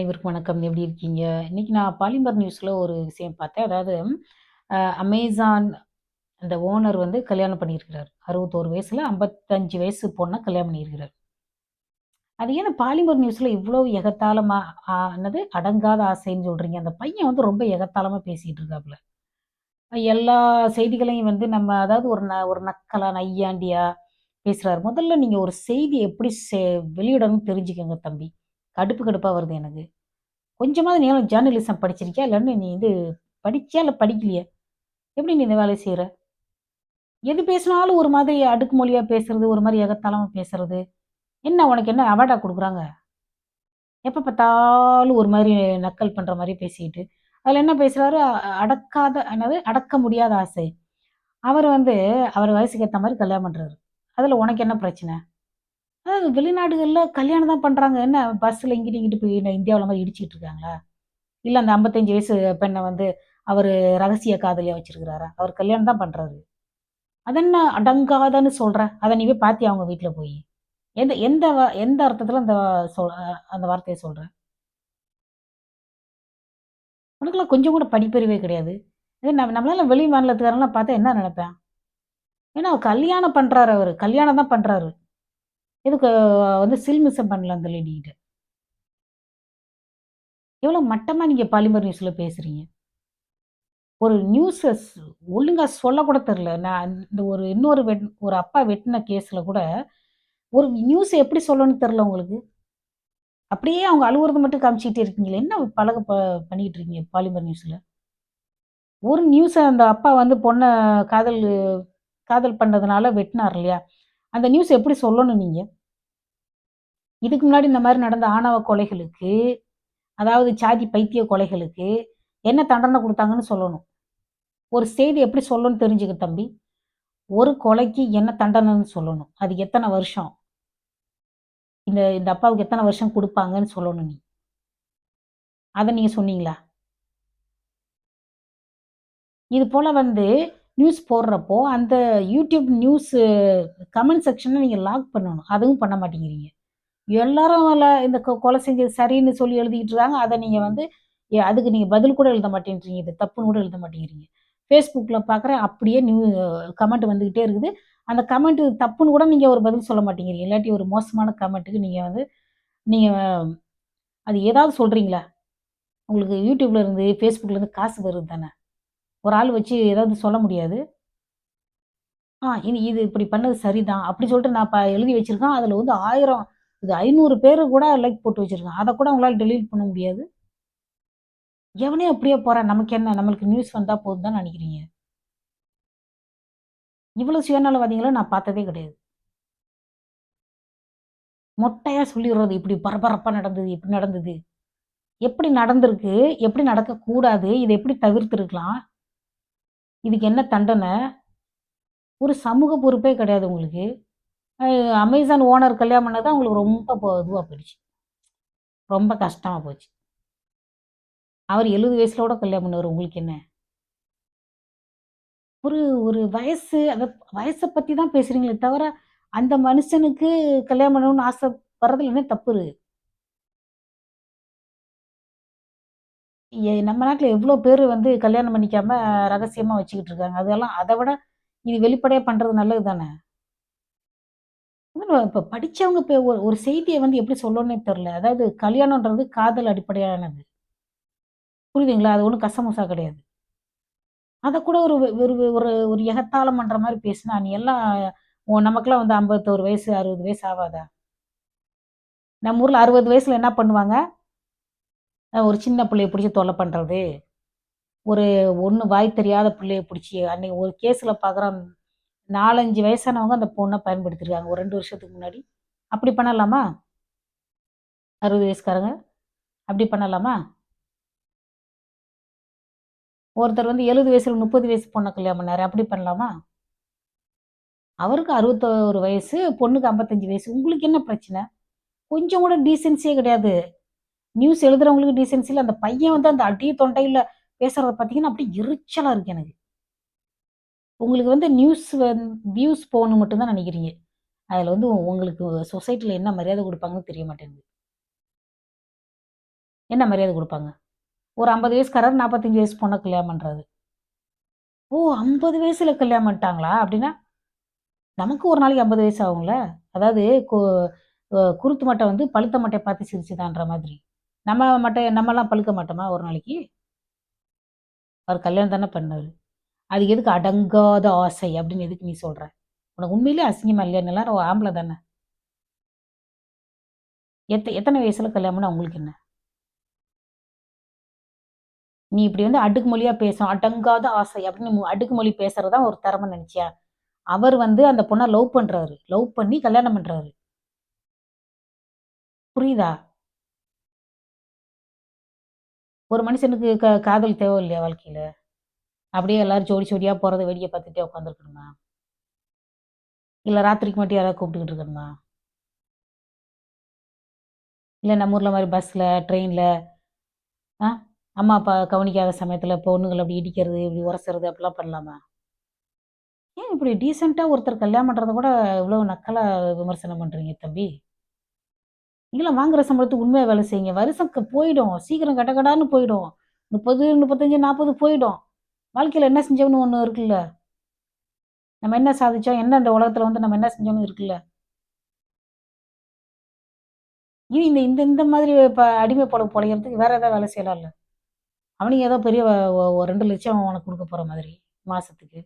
அனைவருக்கும் வணக்கம். எப்படி இருக்கீங்க? இன்னைக்கு நான் பாலிமர் நியூஸில் ஒரு விஷயம் பார்த்தேன். அதாவது அமேசான் அந்த ஓனர் வந்து கல்யாணம் பண்ணியிருக்கிறார். அறுபத்தோரு வயசில் ஐம்பத்தஞ்சு வயசு பொண்ணாக கல்யாணம் பண்ணியிருக்கிறார். அது ஏன் பாலிமர் நியூஸில் இவ்வளோ எகத்தாளமாக அ என்னது அடங்காத ஆசைன்னு சொல்கிறீங்க அந்த பையன் வந்து ரொம்ப எகத்தாளமாக பேசிகிட்டு இருக்காப்புல. எல்லா செய்திகளையும் வந்து நம்ம அதாவது ஒரு ந ஒரு நக்கலா, நையாண்டியா பேசுகிறார் முதல்ல நீங்கள் ஒரு செய்தி எப்படி செ வெளியிடணும்னு தெரிஞ்சுக்கோங்க தம்பி. கடுப்பு கடுப்பாக வருது எனக்கு. கொஞ்சமாவது நீ ஜேர்னலிசம் படிச்சிருக்கியா? இல்லைன்னு நீ இது படிச்சியா? இல்லை படிக்கலையா? எப்படி நீ இந்த வேலையை செய்கிற எது பேசினாலும் ஒரு மாதிரி அடுக்குமொழியா பேசுறது, ஒரு மாதிரி எகத்தாளமா பேசுறது. என்ன உனக்கு என்ன அவார்டா கொடுக்குறாங்க எப்போ பார்த்தாலும் ஒரு மாதிரி நக்கல் பண்ணுற மாதிரி பேசிக்கிட்டு அதில் என்ன பேசுகிறாரு அடக்காத என்னது? அடக்க முடியாத ஆசை. அவர் வந்து அவர் வயசுக்கு ஏற்ற மாதிரி கல்யாணம் பண்ணுறாரு அதில் உனக்கு என்ன பிரச்சனை? அதாவது வெளிநாடுகளில் கல்யாணம் தான் பண்ணுறாங்க என்ன? பஸ்ஸில் இங்கிட்டு, இங்கிட்டு போய் இந்தியாவில் மாதிரி இடிச்சிட்டு இருக்காங்களா? இல்லை அந்த 55 வயசு பெண்ணை வந்து அவர் ரகசிய காதலியாக வச்சிருக்கிறாரா? அவர் கல்யாணம் தான் பண்ணுறாரு அதென்ன அடங்காதன்னு சொல்கிறேன் அதை நீ போய் பார்த்தி அவங்க வீட்டில் போய்? எந்த எந்த வ எந்த அர்த்தத்தில் அந்த சொல் அந்த வார்த்தையை சொல்கிறேன் உனக்குலாம் கொஞ்சம் கூட படிப்பறிவே கிடையாது. இது நம்ம நம்மளால வெளி மாநிலத்துக்காரங்களாம் பார்த்தா என்ன நினைப்பேன்? ஏன்னா கல்யாணம் பண்ணுறாரு அவர். கல்யாணம் தான் பண்ணுறாரு எதுக்கு வந்து சில்மிசம் பண்ணல அந்த லேடிகிட்ட எவ்வளோ மட்டமாக நீங்கள் பாலிமர் நியூஸில் பேசுகிறீங்க ஒரு நியூஸஸ் ஒழுங்காக சொல்லக்கூட தெரில நான் இந்த ஒரு இன்னொரு வெட் ஒரு அப்பா வெட்டின கேஸில் கூட, ஒரு நியூஸை எப்படி சொல்லணும்னு தெரில உங்களுக்கு? அப்படியே அவங்க அழுகுறது மட்டும் காமிச்சிக்கிட்டே இருக்கீங்களே! என்ன பழக ப பண்ணிக்கிட்டு இருக்கீங்க பாலிமர் நியூஸில் ஒரு நியூஸை அந்த அப்பா வந்து பொண்ணை காதல் காதல் பண்ணதுனால வெட்டினார் இல்லையா? அந்த நியூஸ் எப்படி சொல்லணும் நீங்க? இதுக்கு முன்னாடி இந்த மாதிரி நடந்த ஆணவ கொலைகளுக்கு, அதாவது சாதி பைத்திய கொலைகளுக்கு என்ன தண்டனை கொடுத்தாங்கன்னு சொல்லணும். ஒரு செய்தி எப்படி சொல்லணும்னு தெரிஞ்சுக்க தம்பி. ஒரு கொலைக்கு என்ன தண்டனைன்னு சொல்லணும். அது எத்தனை வருஷம்? இந்த இந்த அப்பாவுக்கு எத்தனை வருஷம் கொடுப்பாங்கன்னு சொல்லணும் நீ. அதை நீங்க சொன்னீங்களா? இது போல வந்து நியூஸ் போடுறப்போ, அந்த யூடியூப் நியூஸு கமெண்ட் செக்ஷனை நீங்கள் லாக் பண்ணணும். அதுவும் பண்ண மாட்டேங்கிறீங்க. எல்லாரும் இந்த கொலை செஞ்சது சரின்னு சொல்லி எழுதிக்கிட்டு இருக்காங்க. அதை நீங்கள் வந்து அதுக்கு நீங்கள் பதில் கூட எழுத மாட்டேன்றீங்க. இது தப்புன்னு கூட எழுத மாட்டேங்கிறீங்க. ஃபேஸ்புக்கில் பார்க்குறேன் அப்படியே நியூ கமெண்ட் வந்துக்கிட்டே இருக்குது. அந்த கமெண்ட் தப்புன்னு கூட நீங்கள் ஒரு பதில் சொல்ல மாட்டேங்கிறீங்க. இல்லாட்டி ஒரு மோசமான கமெண்ட்டுக்கு நீங்கள் வந்து நீங்கள் அது ஏதாவது சொல்கிறீங்களா உங்களுக்கு யூடியூப்லேருந்து ஃபேஸ்புக்லேருந்து இருந்து காசு வருது தானே! ஒரு ஆள் வச்சு ஏதாவது சொல்ல முடியாது? ஆ இது இது இப்படி பண்ணது சரிதான். அப்படி சொல்லிட்டு நான் இப்போ எழுதி வச்சிருக்கேன். அதில் வந்து ஆயிரம் இது ஐநூறு பேர் கூட லைக் போட்டு வச்சிருக்கான். அதை கூட உங்களால டெலீட் பண்ண முடியாது? எவனே அப்படியே போறான். நமக்கு என்ன? நம்மளுக்கு நியூஸ் வந்தால் போதும் தான் நினைக்கிறீங்க இவ்வளோ சுயநலவாதிகள நான் பார்த்ததே கிடையாது. மொட்டையாக சொல்லிடுறது இப்படி பரபரப்பாக நடந்தது, இப்படி நடந்தது. எப்படி நடந்திருக்கு? எப்படி நடக்கக்கூடாது? இதை எப்படி தவிர்த்துருக்கலாம் இதுக்கு என்ன தண்டனை? ஒரு சமூக பொறுப்பே கிடையாது உங்களுக்கு. அமேசான் ஓனர் கல்யாணம் பண்ணது அவங்களுக்கு உங்களுக்கு ரொம்ப இதுவாக போயிடுச்சு. ரொம்ப கஷ்டமாக போச்சு. அவர் 70 வயசுல கூட கல்யாணம் பண்ணுவார் உங்களுக்கு என்ன? ஒரு ஒரு வயசு அந்த வயசை பற்றி தான் பேசுகிறீங்களே தவிர, அந்த மனுஷனுக்கு கல்யாணம் பண்ணணும்னு ஆசை வர்றதுல என்ன தப்பு இருக்கு? எ நம்ம நாட்டில் எவ்வளோ பேர் வந்து கல்யாணம் பண்ணிக்காம ரகசியமாக வச்சுக்கிட்டு இருக்காங்க. அதெல்லாம் அதை விட இது வெளிப்படையாக பண்ணுறது நல்லது தானே! இப்போ படிச்சவங்க இப்போ ஒரு ஒரு செய்தியை வந்து எப்படி சொல்லணும்னே தெரில அதாவது கல்யாணன்றது காதல் அடிப்படையானது. புரியுதுங்களா? அது ஒன்றும் கசமுசா கிடையாது. அதை கூட ஒரு ஒரு ஒரு ஒரு எகத்தாளம் பண்ணுற மாதிரி பேசினா, நீ எல்லாம் நமக்கெல்லாம் வந்து 51 வயசு, 60 வயசு ஆகாதா நம்ம ஊரில் அறுபது வயசில் என்ன பண்ணுவாங்க? ஒரு சின்ன பிள்ளைய பிடிச்சி தொலை பண்ணுறது ஒரு ஒன்று வாய் தெரியாத பிள்ளைய பிடிச்சி அன்னைக்கு ஒரு கேஸில் பார்க்குறோம் 4, 5 வயசானவங்க அந்த பொண்ணை பயன்படுத்திருக்காங்க. ஒரு ரெண்டு வருஷத்துக்கு முன்னாடி. அப்படி பண்ணலாமா? 60 வயசுக்காரங்க. அப்படி பண்ணலாமா? ஒருத்தர் வந்து 70 வயசுல 30 வயசு பொண்ணை கல்யாணம் பண்ணாரு. அப்படி பண்ணலாமா? அவருக்கு 61 வயசு, பொண்ணுக்கு 55 வயசு. உங்களுக்கு என்ன பிரச்சனை? கொஞ்சம் கூட டீசென்சியே கிடையாது. நியூஸ் எழுதுறவங்களுக்கு டீசென்ஸி இல்லை அந்த பையன் வந்து அந்த அடி தொண்டையில் பேசுறத பார்த்தீங்கன்னா, அப்படியே எரிச்சலாக இருக்கு எனக்கு. உங்களுக்கு வந்து நியூஸ் வந் வியூஸ் போகணும் மட்டும்தான் நினைக்கிறீங்க. அதில் வந்து உங்களுக்கு சொசைட்டியில் என்ன மரியாதை கொடுப்பாங்கன்னு தெரிய மாட்டேங்குது. என்ன மரியாதை கொடுப்பாங்க? ஒரு ஐம்பது வயசுக்காரர் நாற்பத்தஞ்சு வயசு பொண்ணை கல்யாணம் பண்ணுறது ஓ ஐம்பது வயசில் கல்யாணம் பண்ணிட்டாங்களா? அப்படின்னா நமக்கு ஒரு நாளைக்கு ஐம்பது வயசு ஆகுங்கள அதாவது கு- குருத்து மட்டை வந்து பழுத்த மட்டையை பார்த்து சிரிச்சுதான்ற மாதிரி. நம்ம மட்டும் நம்மலாம் பழுக்க மாட்டோமா ஒரு நாளைக்கு? அவர் கல்யாணம் தானே பண்ணார். அது எதுக்கு அடங்காத ஆசை அப்படின்னு எதுக்கு நீ சொல்கிற உனக்கு உண்மையிலே அசிங்கமா இல்லையா? எல்லாரும் ஆம்பளை தானே. எத்த எத்தனை வயசில் கல்யாணம்னு உங்களுக்கு என்ன? நீ இப்படி வந்து அடுக்கு மொழியாக பேசணும். அடங்காத ஆசை அப்படின்னு அடுக்கு மொழி பேசுறது தான் ஒரு திறமை நினச்சியா? அவர் வந்து அந்த பொண்ணை லவ் பண்ணுறாரு லவ் பண்ணி கல்யாணம் பண்ணுறாரு புரியுதா? ஒரு மனுஷனுக்கு க காதல் தேவை இல்லையா வாழ்க்கையில்? அப்படியே எல்லாரும் ஜோடி ஜோடியாக போகிறத வேடிக்கை பார்த்துட்டே உட்காந்துருக்கணுமா இல்லை ராத்திரிக்கு மட்டும் யாராவது கூப்பிட்டுக்கிட்டு இருக்கணுமா? இல்லை நம்ம ஊரில் மாதிரி பஸ்ஸில் ட்ரெயினில் ஆ? அம்மா அப்பா கவனிக்காத சமயத்தில் பொண்ணுங்களை அப்படி இடிக்கிறது இப்படி உரசுறது அப்படிலாம் பண்ணலாமா? ஏன் இப்படி டீசெண்டாக ஒருத்தர் கல்யாணம் பண்ணுறத கூட இவ்வளோ நக்கலாக விமர்சனம் பண்ணுறீங்க தம்பி? நீங்களும் வாங்குற சம்பளத்துக்கு உண்மையாக வேலை செய்யுங்க. வருஷம் போயிடும். சீக்கிரம் கடகடான்னு போயிடும். முப்பது முப்பத்தஞ்சு நாற்பது போயிடும். வாழ்க்கையில் என்ன செஞ்சோம்னு ஒன்று இருக்குல்ல. நம்ம என்ன சாதிச்சோம்? என்ன இந்த உலகத்தில் வந்து நம்ம என்ன செஞ்சோம்னு இருக்குல்ல. இது இந்த இந்த இந்த மாதிரி இப்போ அடிமை போல பொழைக்கிறதுக்கு வேற ஏதாவது வேலை செய்யலாம்ல அவனுக்கு ஏதோ பெரிய ஒ- ரெண்டு லட்சம் உனக்கு கொடுக்க போகிற மாதிரி மாதத்துக்கு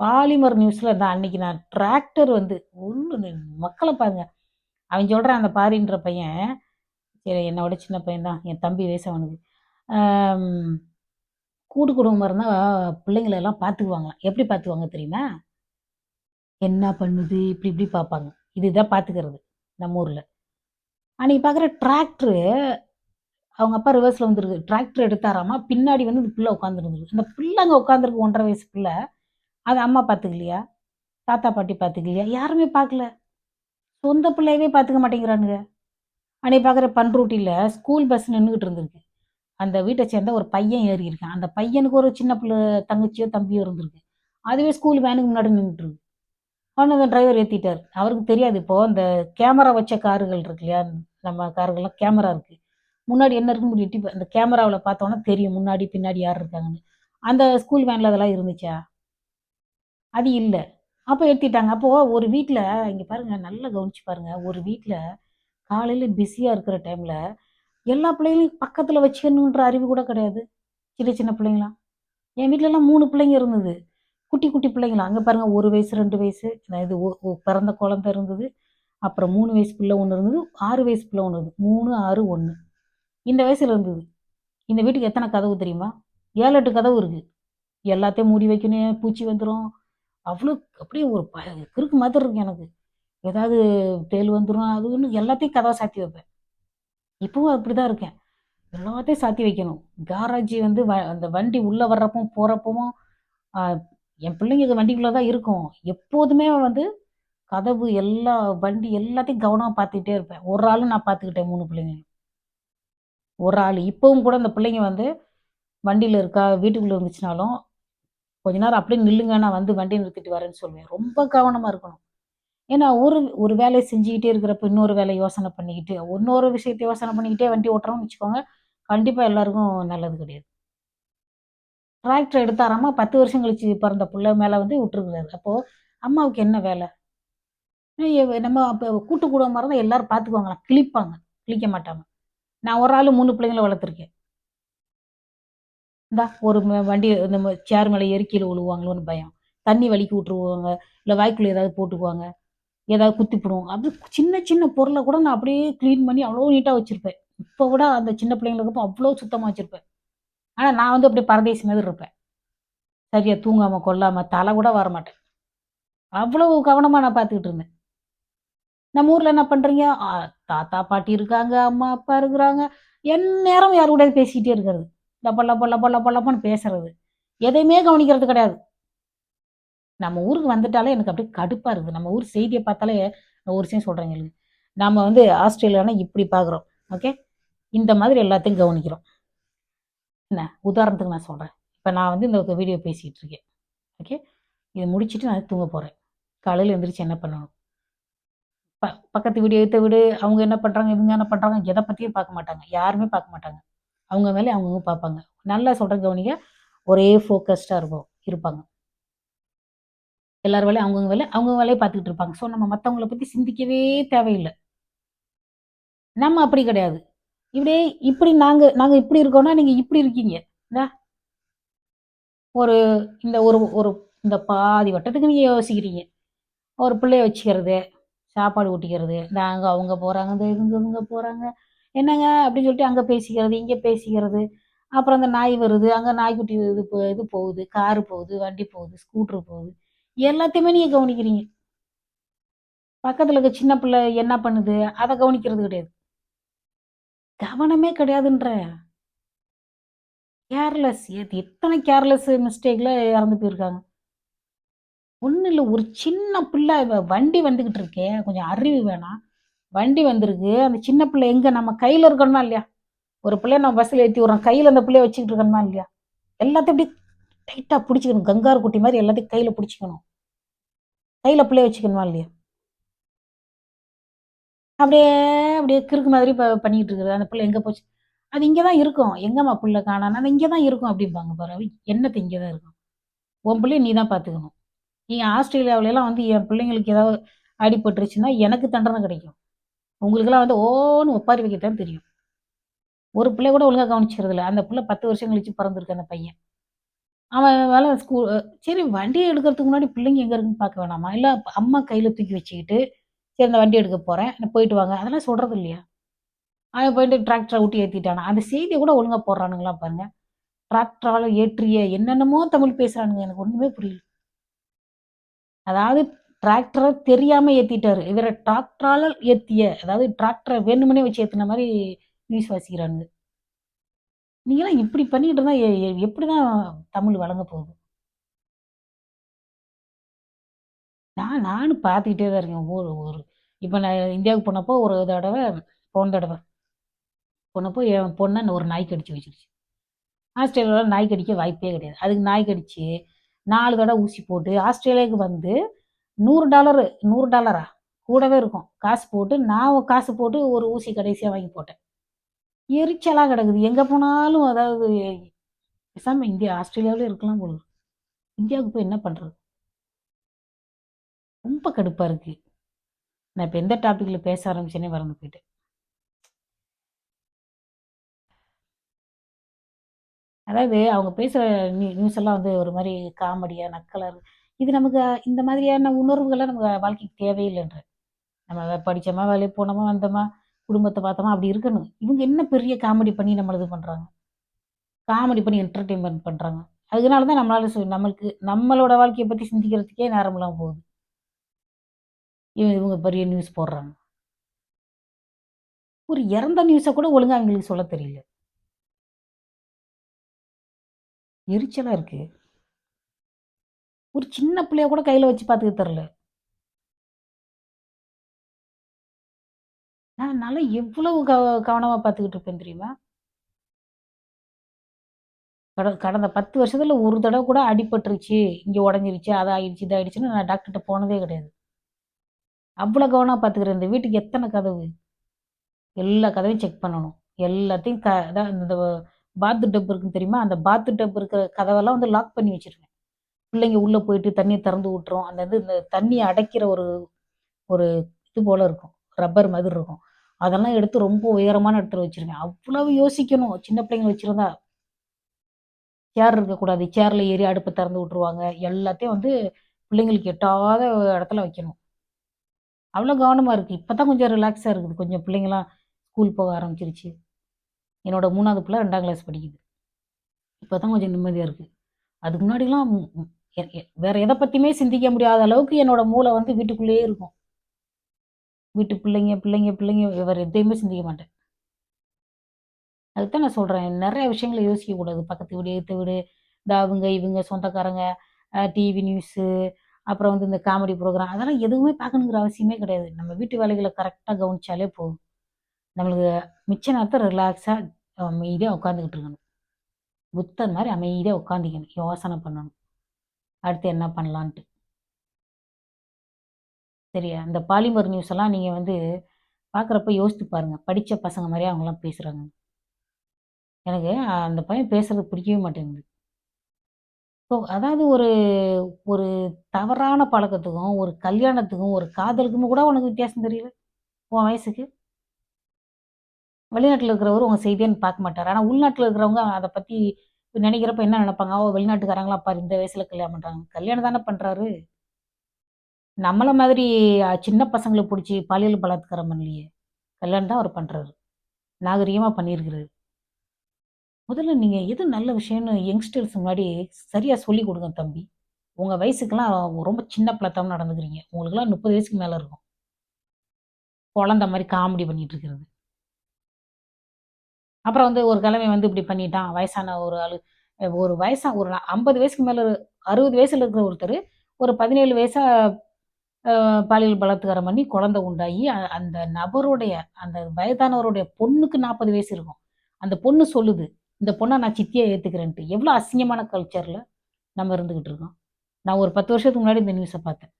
பாலிமர் நியூஸில் தான் அன்னைக்கு நான் டிராக்டர் வந்து ஒன்று மக்களை பாருங்க. அவன் சொல்கிறான் அந்த பாரின்ற பையன் சரி என்னோட சின்ன பையன் தான் என் தம்பி வயசு அவனுக்கு கூட்டு குடும்பமாக இருந்தால் பிள்ளைங்களெல்லாம் பார்த்துக்குவாங்களாம் எப்படி பார்த்துக்குவாங்க தெரியுமா? என்ன பண்ணுது? இப்படி இப்படி பார்ப்பாங்க இதுதான் பார்த்துக்கிறது நம்ம ஊரில். அன்றைக்கி பார்க்குற டிராக்டரு அவங்க அப்பா ரிவர்ஸில் வந்துருக்கு டிராக்டர் எடுத்தாராமா பின்னாடி வந்து இந்த பிள்ளை உட்காந்துருந்துருக்கு அந்த பிள்ளை அங்கே உட்காந்துருக்கு ஒன்றரை வயசு பிள்ளை அது அம்மா பார்த்துக்கலையா தாத்தா பாட்டி பார்த்துக்கலையா யாருமே பார்க்கல சொந்த பிள்ளையவே பார்த்துக்க மாட்டேங்கிறானுங்க. அன்னைக்கு பார்க்குற பண்ரூட்டியில் ஸ்கூல் பஸ் நின்றுக்கிட்டு இருந்திருக்கு. அந்த வீட்டை சேர்ந்த ஒரு பையன் ஏறி இருக்கான். அந்த பையனுக்கு ஒரு சின்ன பிள்ளை தங்கச்சியோ தம்பியோ இருந்திருக்கு. அதுவே ஸ்கூல் வேனுக்கு முன்னாடி நின்றுட்டு இருக்கு. அவனு அந்த டிரைவர் ஏற்றிட்டார் அவருக்கு தெரியாது. இப்போது அந்த கேமரா வச்ச காருகள் இருக்கு இல்லையா? நம்ம காருகள்லாம் கேமரா இருக்குது முன்னாடி என்ன இருக்குன்னு எட்டி அந்த கேமராவில் பார்த்தோன்னா தெரியும். முன்னாடி பின்னாடி யார் இருக்காங்கன்னு. அந்த ஸ்கூல் வேனில் அதெல்லாம் இருந்துச்சா? அது இல்லை. அப்போ ஏற்றிட்டாங்க அப்போது ஒரு வீட்டில் இங்கே பாருங்க நல்லா கவனிச்சு பாருங்க. ஒரு வீட்டில் காலையில் பிஸியாக இருக்கிற டைமில் எல்லா பிள்ளைங்களையும் பக்கத்தில் வச்சுக்கணுன்ற அறிவு கூட கிடையாது. சின்ன சின்ன பிள்ளைங்களாம். என் வீட்டிலலாம் மூணு பிள்ளைங்க இருந்தது. குட்டி குட்டி பிள்ளைங்களாம். அங்கே பாருங்க ஒரு வயசு ரெண்டு வயசு. நான் இது ஒ- பிறந்த குழந்தை இருந்தது. அப்புறம் மூணு வயசு பிள்ளை ஒன்று இருந்தது. ஆறு வயசு பிள்ளை ஒன்று இருந்தது. மூணு ஆறு ஒன்று இந்த வயசுல இருந்தது. இந்த வீட்டுக்கு எத்தனை கதவு தெரியுமா? ஏழு எட்டு கதவு இருக்குது எல்லாத்தையும் மூடி வைக்கணும். பூச்சி வந்துடும் அவ்வளோ அப்படியே ஒரு ப கிறுக்கு மாதிரி இருக்கு எனக்கு. ஏதாவது தேல் வந்துடும் அதுன்னு எல்லாத்தையும் கதவை சாத்தி வைப்பேன். இப்பவும் அப்படிதான் இருக்கேன். எல்லாத்தையும் சாத்தி வைக்கணும். காராஜி வந்து வ- அந்த வண்டி உள்ளே வர்றப்பவும் போகிறப்பவும் என் பிள்ளைங்க வண்டிக்குள்ளே தான் இருக்கும். எப்போதுமே வந்து கதவு எல்லா வண்டி எல்லாத்தையும் கவனமாக பார்த்துக்கிட்டே இருப்பேன். ஒரு ஆளும் நான் பார்த்துக்கிட்டேன் மூணு பிள்ளைங்க. ஒரு ஆள். இப்போவும் கூட அந்த பிள்ளைங்க வந்து வண்டியில் இருக்கா வீட்டுக்குள்ளே இருந்துச்சுனாலும் கொஞ்ச நேரம் அப்படியே நில்லுங்க நான் வந்து வண்டி நிறுத்திட்டு வரேன்னு சொல்லுவேன். ரொம்ப கவனமா இருக்கணும். ஏன்னா ஒரு ஒரு வேலையை செஞ்சுக்கிட்டே இருக்கிறப்ப இன்னொரு வேலையை யோசனை பண்ணிக்கிட்டு இன்னொரு விஷயத்தை யோசனை பண்ணிக்கிட்டே வண்டி ஓட்டுறோம்னு வச்சுக்கோங்க கண்டிப்பா எல்லாருக்கும் நல்லது கிடையாது. டிராக்டர் எடுத்தாராமா பத்து வருஷம் கழிச்சு பிறந்த பிள்ளை மேலே வந்து விட்டுருக்குறாரு. அப்போ அம்மாவுக்கு என்ன வேலை? நம்ம அப்போ கூட்டு குடும்பமாக இருந்தால் எல்லாரும் பார்த்துக்குவாங்களா கிழிப்பாங்க. கிழிக்க மாட்டாங்க. நான் ஒரு ஆள் மூணு பிள்ளைங்கள வளர்த்துருக்கேன். இந்தா ஒரு ம- வண்டி இந்த சேர் மேலே எரிக்கையில் விழுவாங்களோன்னு பயம். தண்ணி வலிக்கு விட்டுருவாங்க. இல்லை வாய்க்குள்ள ஏதாவது போட்டுக்குவாங்க. ஏதாவது குத்தி போடுவாங்க. அப்படி சின்ன சின்ன பொருளை கூட நான் அப்படியே க்ளீன் பண்ணி அவ்வளோ நீட்டாக வச்சுருப்பேன். இப்போ கூட அந்த சின்ன பிள்ளைங்களுக்கு அவ்வளோ சுத்தமாக வச்சுருப்பேன். ஆனால் நான் வந்து அப்படியே பரதேசி மாதிரி இருப்பேன். சரியாக தூங்காமல் கொல்லாமல் தலை கூட வர மாட்டேன் அவ்வளோ கவனமாக நான் பார்த்துக்கிட்டு இருந்தேன். நம்ம ஊரில் என்ன பண்ணுறீங்க தாத்தா பாட்டி இருக்காங்க அம்மா அப்பா இருக்கிறாங்க. என் நேரம் யாரு கூட பேசிக்கிட்டே இருக்கிறது. லப்ப லப்ப லப்ப லப்ப லப்பன்னு பேசுறது. எதையுமே கவனிக்கிறது கிடையாது. நம்ம ஊருக்கு வந்துட்டாலே எனக்கு அப்படியே கடுப்பாக இருக்குது. நம்ம ஊர் செய்தியை பார்த்தாலே ஒரு விஷயம் சொல்கிறேங்க உங்களுக்கு நம்ம வந்து ஆஸ்திரேலியானா இப்படி பார்க்குறோம். ஓகே? இந்த மாதிரி எல்லாத்தையும் கவனிக்கிறோம். என்ன? உதாரணத்துக்கு நான் சொல்கிறேன் இப்போ நான் வந்து இந்த வீடியோ பேசிகிட்டு இருக்கேன். ஓகே? இதை முடிச்சுட்டு நான் தூங்க போகிறேன் காலையில் எழுந்திரிச்சு என்ன பண்ணணும்? ப பக்கத்து வீடு, எடுத்த வீடு, அவங்க என்ன பண்ணுறாங்க இவங்க என்ன பண்ணுறாங்க எதை பற்றியும் பார்க்க மாட்டாங்க. யாருமே பார்க்க மாட்டாங்க. அவங்க வேலைய அவங்கவுங்க பார்ப்பாங்க. நல்லா சொல்றேன் கவனிங்க. ஒரே ஃபோக்கஸ்டாக இருக்கும் இருப்பாங்க. எல்லார் வேலையும் அவங்கவுங்க வேலை அவங்க வேலையை பார்த்துக்கிட்டு இருப்பாங்க. ஸோ நம்ம மற்றவங்களை பத்தி சிந்திக்கவே தேவையில்லை நம்ம அப்படி கிடையாது. இப்படியே இப்படி நாங்க நாங்க இப்படி இருக்கோம்னா, நீங்க இப்படி இருக்கீங்க. இந்தா ஒரு இந்த ஒரு ஒரு இந்த பாதி வட்டத்துக்கு நீங்க யோசிக்கிறீங்க. ஒரு பிள்ளைய வச்சுக்கிறது, சாப்பாடு ஊட்டிக்கிறது, நாங்க அவங்க போறாங்க, இந்த இவங்க இவங்க போறாங்க. என்னங்க அப்படின்னு சொல்லிட்டு அங்கே பேசிக்கிறது, இங்கே பேசிக்கிறது. அப்புறம் அந்த நாய் வருது, அங்கே நாய்க்குட்டி இது போ இது போகுது, காரு போகுது, வண்டி போகுது, ஸ்கூட்ரு போகுது. எல்லாத்தையுமே நீங்க கவனிக்கிறீங்க. பக்கத்தில் இருக்க சின்ன பிள்ளை என்ன பண்ணுது, அதை கவனிக்கிறது கிடையாது. கவனமே கிடையாதுன்ற கேர்லெஸ் எத்தனை கேர்லெஸ் மிஸ்டேக்கில் இறந்து போயிருக்காங்க. ஒன்றும் இல்லை ஒரு சின்ன பிள்ளை வண்டி வந்துக்கிட்டு இருக்கே, கொஞ்சம் அறிவு வேணாம். வண்டி வந்திருக்கு. அந்த சின்ன பிள்ளை எங்க நம்ம கையில இருக்கணுமா இல்லையா? ஒரு பிள்ளைய நம்ம பஸ்ல ஏற்றி விடுறோம். கையில அந்த பிள்ளைய வச்சுக்கிட்டு இருக்கணுமா இல்லையா? எல்லாத்தையும் அப்படியே டைட்டா பிடிச்சிக்கணும் கங்காரு குட்டி மாதிரி எல்லாத்தையும் கையில பிடிச்சிக்கணும் கையில பிள்ளைய வச்சுக்கணுமா இல்லையா? அப்படியே அப்படியே கிறுக்கு மாதிரி ப பண்ணிக்கிட்டு இருக்குது. அந்த பிள்ளை எங்க போச்சு? அது இங்கே தான் இருக்கும். எங்கம்மா பிள்ளை காணோம்னா, அது இங்கே தான் இருக்கும் அப்படிம்பாங்க பாரு. என்னத்தை இங்கே தான் இருக்கும். உன் பிள்ளைய நீ தான் பார்த்துக்கணும். நீங்க ஆஸ்திரேலியாவிலலாம் வந்து என் பிள்ளைங்களுக்கு ஏதாவது அடிபட்டுருச்சுன்னா, எனக்கு தண்டனை கிடைக்கும். உங்களுக்கெல்லாம் வந்து ஓன்னு ஒப்பாரி வைக்கத்தான் தான் தெரியும். ஒரு பிள்ளை கூட ஒழுங்காக கவனிச்சுக்கிறது அந்த பிள்ளை பத்து வருஷம் கழிச்சு பிறந்திருக்கு அந்த பையன். அவன் வேலை ஸ்கூ சரி வண்டியை எடுக்கிறதுக்கு முன்னாடி பிள்ளைங்க எங்க இருக்குன்னு பார்க்க வேணாமா? இல்லை அம்மா கையில தூக்கி வச்சுக்கிட்டு, சரி அந்த வண்டி எடுக்க போறேன். போயிட்டு வாங்க. அதெல்லாம் சொல்றது இல்லையா? அவன் போயிட்டு டிராக்டரை ஊட்டி ஏற்றிட்டானா அந்த செய்தியை கூட ஒழுங்கா போடுறானுங்களா பாருங்க. டிராக்டரால ஏற்றிய என்னென்னமோ தமிழ் பேசுறானுங்க. எனக்கு ஒண்ணுமே புரியல. அதாவது டிராக்டரை தெரியாமல் ஏற்றிட்டாரு இவரை டிராக்டரால் ஏற்றிய அதாவது டிராக்டரை வேணுமனே வச்சு ஏற்றின மாதிரி நியூஸ் வாசிக்கிறானுங்க. நீங்களாம் இப்படி பண்ணிட்டு இருந்தால் எ எ தமிழ் வழங்க போகுது? நான் நானும் பார்த்துக்கிட்டே தான் இருக்கேன். ஒரு ஒரு இப்போ நான் இந்தியாவுக்கு போனப்போ ஒரு தடவை போன தடவை போனப்போ என் பொண்ணை ஒரு நாய் கடிச்சு வச்சிருச்சு ஆஸ்திரேலியாவில் நாய் கடிக்க வாய்ப்பே கிடையாது. அதுக்கு நாய் கடிச்சு நாலு தடவை ஊசி போட்டு ஆஸ்திரேலியாவுக்கு வந்து $100 $100 கூடவே இருக்கும். காசு போட்டு நான் காசு போட்டு ஒரு ஊசி கடைசியா வாங்கி போட்டேன். எரிச்சலா கிடக்குது. எங்க போனாலும் அதாவது பேசாம இந்தியா ஆஸ்திரேலியாவிலே இருக்கலாம் போல இந்தியாவுக்கு போய் என்ன பண்றது? ரொம்ப கடுப்பா இருக்கு. நான் இப்போ எந்த டாபிக்ல பேச ஆரம்பிச்சேனே மறந்து போயிட்டேன். அதாவது அவங்க பேசுற நியூ நியூஸ் எல்லாம் வந்து ஒரு மாதிரி காமெடியா, நக்கலர் இது நமக்கு இந்த மாதிரியான உணர்வுகள்லாம் நமக்கு வாழ்க்கைக்கு தேவையில்லைன்ற நம்ம படிச்சோமா, வேலைக்கு போனோமா, வந்தோமா, குடும்பத்தை பார்த்தோமா அப்படி இருக்கணும். இவங்க என்ன பெரிய காமெடி பண்ணி நம்மள இது பண்ணுறாங்க காமெடி பண்ணி என்டர்டெயின்மெண்ட் பண்ணுறாங்க அதனால தான் நம்மளால நம்மளுக்கு நம்மளோட வாழ்க்கையை பற்றி சிந்திக்கிறதுக்கே நேரம் இல்லாம போகுது. இவங்க இவங்க பெரிய நியூஸ் போடுறாங்க. ஒரு இறந்த நியூஸை கூட ஒழுங்காக அவங்களுக்கு சொல்ல தெரியல. எரிச்சலாக இருக்குது ஒரு சின்ன பிள்ளைய கூட கையில வச்சு பார்த்துக்க தெரியல. நான் நல்லா எவ்வளவு கவ கவனமா பார்த்துக்கிட்டு இருப்பேன் தெரியுமா? கட கடந்த 10 வருஷத்துல ஒரு தடவை கூட அடிபட்டுருச்சு, இங்க உடஞ்சிருச்சு அதை ஆயிடுச்சு, இது ஆயிடுச்சுன்னு நான் டாக்டர்கிட்ட போனதே கிடையாது. அவ்வளோ கவனமா பார்த்துக்கிறேன். இந்த வீட்டுக்கு எத்தனை கதவு? எல்லா கதவையும் செக் பண்ணணும். எல்லாத்தையும் க அதான் இந்த பாத் டப் இருக்குன்னு தெரியுமா? அந்த பாத் டப் இருக்கிற கதவெல்லாம் வந்து லாக் பண்ணி வச்சிருவேன். பிள்ளைங்க உள்ளே போயிட்டு தண்ணியை திறந்து விட்டுரும். அந்த இது இந்த தண்ணியை அடைக்கிற ஒரு ஒரு இது போல் இருக்கும். ரப்பர் மாதிரி இருக்கும். அதெல்லாம் எடுத்து ரொம்ப உயரமான இடத்துல வச்சிருவேன். அவ்வளவு யோசிக்கணும். சின்ன பிள்ளைங்க வச்சுருந்தா சேர் இருக்கக்கூடாது. சேரில் ஏறி அடுப்பை திறந்து விட்டுருவாங்க. எல்லாத்தையும் வந்து பிள்ளைங்களுக்கு எட்டாத இடத்துல வைக்கணும். அவ்வளோ கவனமாக இருக்குது இப்போ தான் கொஞ்சம் ரிலாக்ஸாக இருக்குது. கொஞ்சம் பிள்ளைங்களாம் ஸ்கூல் போக ஆரம்பிச்சிருச்சு. என்னோட மூணாவது பிள்ளை ரெண்டாம் கிளாஸ் படிக்குது. இப்போ தான் கொஞ்சம் நிம்மதியாக இருக்குது அதுக்கு முன்னாடிலாம் வேற எதை பத்தியுமே சிந்திக்க முடியாத அளவுக்கு என்னோட மூளை வந்து வீட்டுக்குள்ளேயே இருக்கும். வீட்டு பிள்ளைங்க, பிள்ளைங்க, பிள்ளைங்க வேற எதையுமே சிந்திக்க மாட்டேன். அதுதான் தான் நான் சொல்றேன். நிறைய விஷயங்கள யோசிக்கக்கூடாது. பக்கத்து வீடு, எடுத்த வீடு, இந்த அவங்க, இவங்க, சொந்தக்காரங்க, டிவி நியூஸு, அப்புறம் வந்து இந்த காமெடி ப்ரோக்ராம் அதெல்லாம் எதுவுமே பார்க்கணுங்கிற அவசியமே கிடையாது. நம்ம வீட்டு வேலைகளை கரெக்டாக கவனிச்சாலே போதும். நம்மளுக்கு மிச்ச நேரத்தை ரிலாக்ஸாக அமைதியாக உட்காந்துக்கிட்டு இருக்கணும். புத்தர் மாதிரி அமைதியாக உட்காந்துக்கணும் யோசனை பண்ணணும். அடுத்து என்ன பண்ணலான்ட்டு. சரியா? அந்த பாலிமர் நியூஸ் எல்லாம் நீங்க வந்து பார்க்குறப்ப யோசித்து பாருங்க. படித்த பசங்க மாதிரியே அவங்களாம் பேசுகிறாங்க எனக்கு அந்த பையன் பேசுறது பிடிக்கவே மாட்டேங்குது. இப்போ அதாவது ஒரு ஒரு தவறான பழக்கத்துக்கும், ஒரு கல்யாணத்துக்கும், ஒரு காதலுக்கும் கூட உனக்கு வித்தியாசம் தெரியல? உன் வயசுக்கு? வெளிநாட்டில் இருக்கிறவரு உங்க செய்தியே பார்க்க மாட்டார் ஆனால் உள்நாட்டில் இருக்கிறவங்க அதை பற்றி நினைக்கிறப்ப என்ன நினைப்பாங்க? ஓ! வெளிநாட்டுக்காரங்களா பாரு இந்த வயசுல கல்யாணம் பண்றாங்க. கல்யாணம் தானே பண்றாரு. நம்மள மாதிரி சின்ன பசங்களை பிடிச்சி பாலியல் பலாத்காரம் பண்ணலையே. கல்யாணம் தான் அவர் பண்றாரு. நாகரீகமா பண்ணியிருக்கிறாரு. முதல்ல நீங்க எது நல்ல விஷயம்னு யங்ஸ்டர்ஸ் முன்னாடி சரியா சொல்லி கொடுங்க தம்பி. உங்க வயசுக்கெல்லாம் ரொம்ப சின்ன பழத்தம் நடந்துக்கிறீங்க. உங்களுக்கெல்லாம் 30 வயசுக்கு மேல இருக்கும். குழந்த மாதிரி காமெடி பண்ணிட்டு இருக்கிறது. அப்புறம் வந்து ஒரு கிழமை வந்து இப்படி பண்ணிட்டான். வயசான ஒரு ஆளு ஒரு வயசா ஒரு 50 வயசுக்கு மேல 60 வயசுல இருக்கிற ஒருத்தர் ஒரு 17 வயசா பாலியல் பலாத்காரம் பண்ணி குழந்தை உண்டாகி, அந்த நபருடைய அந்த வயதானவருடைய பொண்ணுக்கு 40 வயசு இருக்கும். அந்த பொண்ணு சொல்லுது, "இந்த பொண்ணை நான் சித்தியை ஏத்துக்கிறேன்ட்டு." எவ்வளோ அசிங்கமான கல்ச்சர்ல நம்ம இருந்துகிட்டு இருக்கோம். நான் ஒரு 10 வருஷத்துக்கு முன்னாடி இந்த நியூஸை பார்த்தேன்.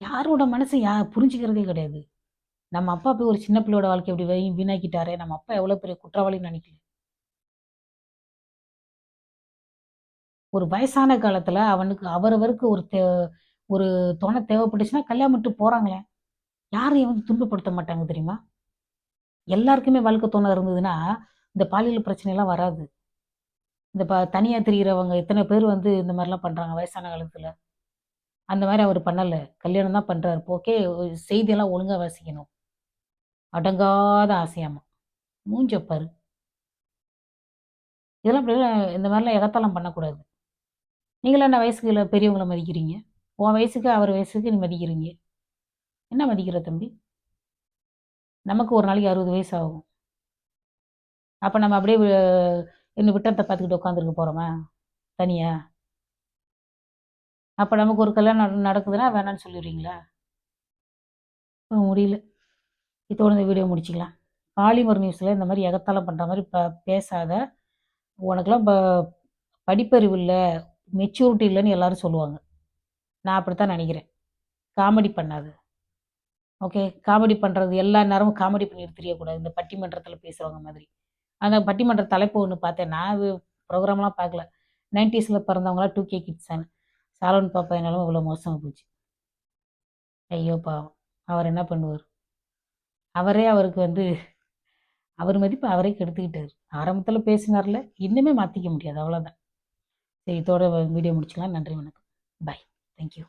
யாரோட மனசை யா புரிஞ்சுக்கிறதே கிடையாது. நம்ம அப்பா அப்படி ஒரு சின்ன பிள்ளையோட வாழ்க்கை இப்படி வரையும் வீணாக்கிட்டாரு நம்ம அப்பா எவ்வளோ பெரிய குற்றவாளின்னு நினைக்கல. ஒரு வயசான காலத்துல அவனுக்கு அவரவருக்கு ஒரு தே ஒரு துணை தேவைப்பட்டுச்சுன்னா கல்யாணம் மட்டும் போறாங்களே! யாரையும் வந்து துன்பப்படுத்த மாட்டாங்க தெரியுமா? எல்லாருக்குமே வாழ்க்கை துணை இருந்ததுன்னா, இந்த பாலியல் பிரச்சனைலாம் வராது. இந்த ப தனியா திரியிறவங்க இத்தனை பேர் வந்து இந்த மாதிரிலாம் பண்றாங்க வயசான காலத்துல. அந்த மாதிரி அவர் பண்ணலை கல்யாணம் தான் பண்றாரு. ஓகே செய்தியெல்லாம் ஒழுங்காக வாசிக்கணும். அடங்காத ஆசையாமா. மூஞ்சப்பாரு இதெல்லாம் இப்படிலாம் இந்த மாதிரிலாம் எகத்தாளம் பண்ணக்கூடாது. நீங்களும் என்ன வயசுக்கு இல்லை பெரியவங்களை மதிக்கிறீங்க? உன் வயசுக்கு, அவர் வயசுக்கு நீ மதிக்கிறீங்க. என்ன மதிக்கிற தம்பி? நமக்கு ஒரு நாளைக்கு 60 வயசு ஆகும். அப்போ நம்ம அப்படியே வி இன்னும் பார்த்துக்கிட்டு உட்காந்துருக்க போகிறோமா தனியா? அப்போ நமக்கு ஒரு கல்யாணம் நடக்குதுன்னா வேணான்னு சொல்லிடுறீங்களா முடியல. இதோட இந்த வீடியோ முடிச்சுக்கலாம். பாலிமர் நியூஸில் இந்த மாதிரி எகத்தாளம் பண்ணுற மாதிரி ப பேசாத. உனக்கெல்லாம் ப படிப்பறிவு இல்லை மெச்சூரிட்டி இல்லைன்னு எல்லாரும் சொல்லுவாங்க. நான் அப்படித்தான் நினைக்கிறேன் காமெடி பண்ணாது ஓகே. காமெடி பண்ணுறது எல்லா நேரமும் காமெடி பண்ணிட்டு தெரியக்கூடாது இந்த பட்டிமன்றத்தில் பேசுகிறவங்க மாதிரி. அந்த பட்டிமன்ற தலைப்பு ஒன்று பார்த்தேன். நான் ப்ரோக்ராம்லாம் பார்க்கல. 90ஸ்ல பிறந்தவங்கலாம் 2கே கிட்ஸ் கிட்ஸான சாலமன் பாப்பா என்னாலும் இவ்வளோ மோசமாக போச்சு. ஐயோ பாவம்! அவர் என்ன பண்ணுவார் அவரே அவருக்கு வந்து அவர் மதிப்பு அவரே கெடுத்துக்கிட்டார் ஆரம்பத்தில் பேசினார்ல, இன்னுமே மாற்றிக்க முடியாது. அவ்வளோதான். சரி இதோட வீடியோ முடிச்சுக்கலாம். நன்றி, வணக்கம். பாய். Thank you.